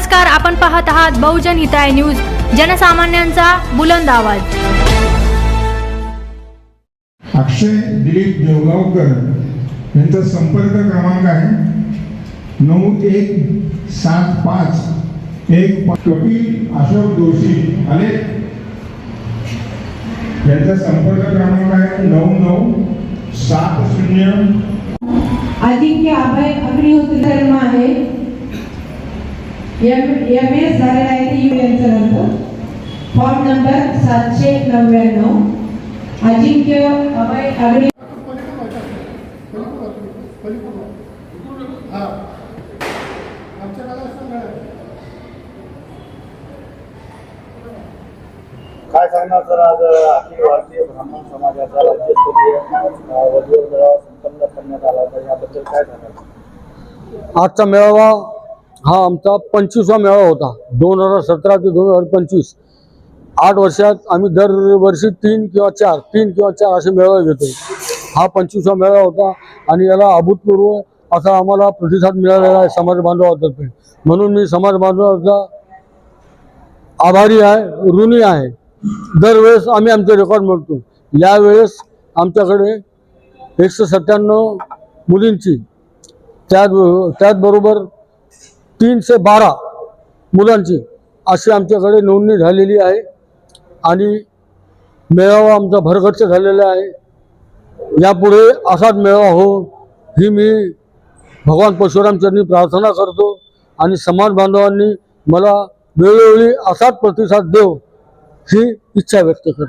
नमस्कार आपण पाहत आहात बहुजन हिताय न्यूज जनसामान्यांचा बुलंद आवाज. अक्षय दिलीप देवगावकर यांचा संपर्क क्रमांक आहे नऊ एक सात पाच एक कपिल अशोक जोशी आले. यांचा संपर्क क्रमांक आहे नऊ नऊ सात शून्य. अजिंक्य अभय अग्निहोत्री धर्म आहे. एम एम एस झालेला आहे ते यू यांचा नंतर. फॉर्म नंबर सातशे नव्याण्णव. अजिंक्य अभय अग्नि काय सांगणार सर आज अखिल भारतीय ब्राह्मण समाजाचा राज्यस्तरीय वधूवर मेळावा संपन्न करण्यात आला होता. याबद्दल काय सांगाल? आजचा मेळावा हा आमचा पंचवीसवा मेळा होता. दोन हजार सतरा ते दोन हजार पंचवीस. आठ वर्षात आम्ही दरवर्षी तीन किंवा चार तीन किंवा चार असे मेळावे घेतो. हा पंचवीसवा मेळा होता आणि याला अभूतपूर्व असा आम्हाला प्रतिसाद मिळालेला आहे समाज बांधवातर्फे. म्हणून मी समाज बांधवाचा आभारी आहे ऋणी आहे. दरवेळेस आम्ही आमचे रेकॉर्ड मिळतो यावेळेस आमच्याकडे एकशे सत्त्याण्णव मुलींची. त्यात त्याचबरोबर तीनशे बारा मुलांची अशी आमच्याकडे नोंदणी झालेली आहे. आणि मेळावा आमचा भरगच्च झालेला आहे. यापुढे असाच मेळावा हो ही मी भगवान परशुरामचरणी प्रार्थना करतो. आणि समाज बांधवांनी मला वेळोवेळी असाच प्रतिसाद देव ही इच्छा व्यक्त करतो.